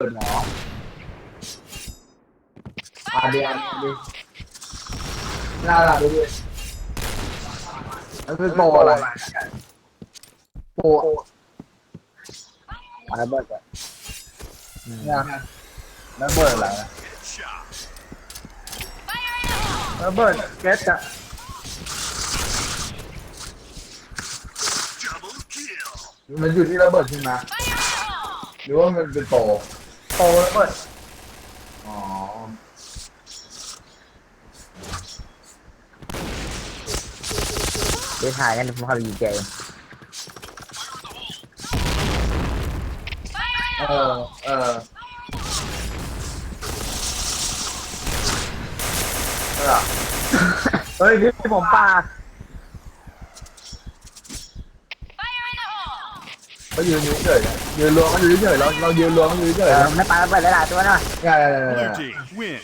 เปิดหมออะดีอะดีน่ารักดูดิมันคือโปรอะไรโปรอะไรเบิร์ดอะเนี่ยแล้วเบิร์ดอะไรอะแล้วเบิร์ดเกสอะมันอยู่ที่ระเบิดใช่ไหมหรือว่ามันเป็นโต โปรแล้วเบิร์ดอ๋อเดี๋ยวถ่ายกันผมเข้าไปยิงเกมเออ เออเออเฮ้ยพี่ผมปา เขายืนอยู่เฉยๆยืนรวมกันอยู่เฉยๆเราเรายืนรวมกันอยู่เฉเอยๆอไม่ปาแล้วเบิร์ดได้หลายตัวนะง่ายๆ Blue team win.